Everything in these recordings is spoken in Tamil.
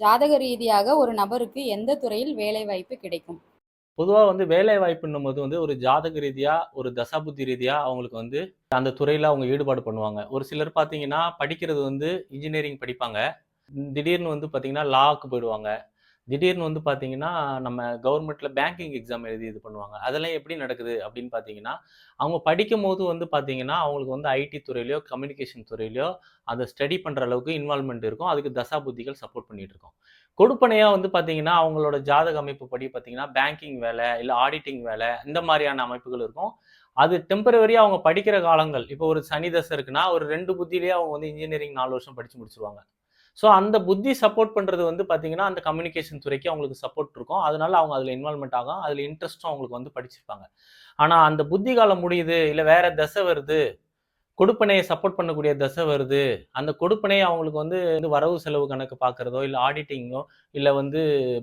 ஜாதக ரீதியாக ஒரு நபருக்கு எந்த துறையில் வேலை வாய்ப்பு கிடைக்கும்? பொதுவாக வந்து வேலை வாய்ப்புன்னும் போது வந்து ஒரு ஜாதக ரீதியாக ஒரு தசாபுத்தி ரீதியாக அவங்களுக்கு வந்து அந்த துறையில் அவங்க ஈடுபாடு பண்ணுவாங்க. ஒரு சிலர் பார்த்தீங்கன்னா படிக்கிறது வந்து இன்ஜினியரிங் படிப்பாங்க. திடீர்னு வந்து பார்த்தீங்கன்னா லாக்கு போயிடுவாங்க. திடீர்னு வந்து பார்த்தீங்கன்னா நம்ம கவர்மெண்ட்டில் பேங்கிங் எக்ஸாம் எழுதி இது பண்ணுவாங்க. அதெல்லாம் எப்படி நடக்குது அப்படின்னு பார்த்தீங்கன்னா அவங்க படிக்கும் போது வந்து பார்த்தீங்கன்னா அவங்களுக்கு வந்து ஐடி துறையிலையோ கம்யூனிகேஷன் துறையிலையோ அதை ஸ்டடி பண்ணுற அளவுக்கு இன்வால்மெண்ட் இருக்கும். அதுக்கு தசா புத்திகள் சப்போர்ட் பண்ணிகிட்டு இருக்கோம். கொடுப்பனையாக வந்து பார்த்தீங்கன்னா அவங்களோட ஜாதக அமைப்பு படி பார்த்தீங்கன்னா பேங்கிங் வேலை இல்லை ஆடிட்டிங் வேலை இந்த மாதிரியான அமைப்புகள் இருக்கும். அது டெம்பரவரியாக அவங்க படிக்கிற காலங்கள் இப்போ ஒரு சனி தசை இருக்குன்னா ஒரு ரெண்டு புத்திலேயே அவங்க வந்து இன்ஜினியரிங் நாலு வருஷம் படித்து முடிச்சிருவாங்க. ஸோ அந்த புத்தி சப்போர்ட் பண்ணுறது வந்து பார்த்தீங்கன்னா அந்த கம்யூனிகேஷன் துறைக்கு அவங்களுக்கு சப்போர்ட் இருக்கும். அதனால அவங்க அதில் இன்வால்மெண்ட் ஆகும். அதில் இன்ட்ரெஸ்ட்டும் அவங்களுக்கு வந்து படிச்சிருப்பாங்க. ஆனால் அந்த புத்தி காலம் முடியுது இல்லை வேற தசை வருது கொடுப்பனையை சப்போர்ட் பண்ணக்கூடிய தசை வருது அந்த கொடுப்பனையை அவங்களுக்கு வந்து வந்து வரவு செலவு கணக்கு பார்க்குறதோ இல்லை ஆடிட்டிங்கோ இல்லை வந்து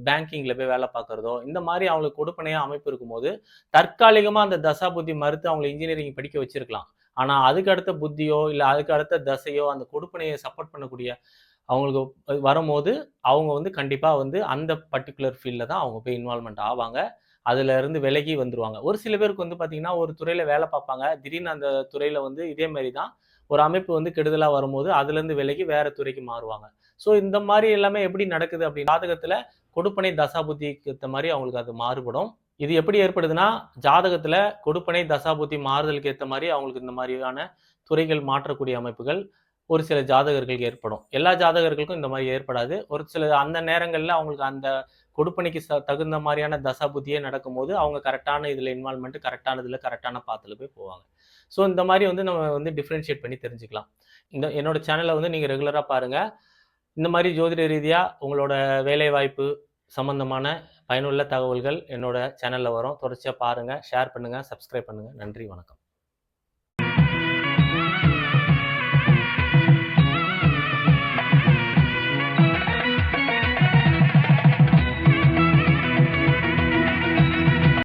பேங்கிங்கில் போய் வேலை பார்க்குறதோ இந்த மாதிரி அவங்களுக்கு கொடுப்பனையாக அமைப்பு இருக்கும்போது தற்காலிகமாக அந்த தசா புத்தி மறுத்து அவங்களை இன்ஜினியரிங் படிக்க வச்சிருக்கலாம். ஆனால் அதுக்கு அடுத்த புத்தியோ இல்லை அதுக்கு அடுத்த தசையோ அந்த கொடுப்பனையை சப்போர்ட் பண்ணக்கூடிய அவங்களுக்கு வரும்போது அவங்க வந்து கண்டிப்பாக வந்து அந்த பர்டிகுலர் ஃபீல்டில் தான் அவங்க போய் இன்வால்மெண்ட் ஆவாங்க. அதுல இருந்து விலகி வந்துருவாங்க. ஒரு சில பேருக்கு வந்து பார்த்தீங்கன்னா ஒரு துறையில் வேலை பார்ப்பாங்க. திடீர்னு அந்த துறையில் வந்து இதே மாதிரி தான் ஒரு அமைப்பு வந்து கெடுதலாக வரும்போது அதுலேருந்து விலகி வேறு துறைக்கு மாறுவாங்க. ஸோ இந்த மாதிரி எல்லாமே எப்படி நடக்குது அப்படின்னு ஜாதகத்தில் கொடுப்பனை தசாபுத்திக்கு ஏற்ற மாதிரி அவங்களுக்கு அது மாறுபடும். இது எப்படி ஏற்படுதுன்னா ஜாதகத்தில் கொடுப்பனை தசாபுத்தி மாறுதலுக்கு ஏற்ற மாதிரி அவங்களுக்கு இந்த மாதிரியான துறைகள் மாற்றக்கூடிய அமைப்புகள் ஒரு சில ஜாதகர்களுக்கு ஏற்படும். எல்லா ஜாதகர்களுக்கும் இந்த மாதிரி ஏற்படாது. ஒரு சில அந்த நேரங்களில் அவங்களுக்கு அந்த கொடுப்பணிக்கு ச தகுந்த மாதிரியான தசா புத்தியே நடக்கும்போது அவங்க கரெக்டான இதில் இன்வால்மெண்ட் கரெக்டான இதில் கரெக்டான பாத்தில் போய் போவாங்க. ஸோ இந்த மாதிரி வந்து நம்ம வந்து டிஃப்ரென்ஷியேட் பண்ணி தெரிஞ்சுக்கலாம். இந்த என்னோட சேனலை வந்து நீங்கள் ரெகுலராக பாருங்கள் இந்த மாதிரி ஜோதிட ரீதியாக உங்களோட வேலைவாய்ப்பு சம்மந்தமான சம்பந்தமான பயனுள்ள தகவல்கள் என்னோட சேனலில் வரும். தொடர்ச்சியாக பாருங்கள் ஷேர் பண்ணுங்கள் சப்ஸ்கிரைப் பண்ணுங்கள் நன்றி வணக்கம்.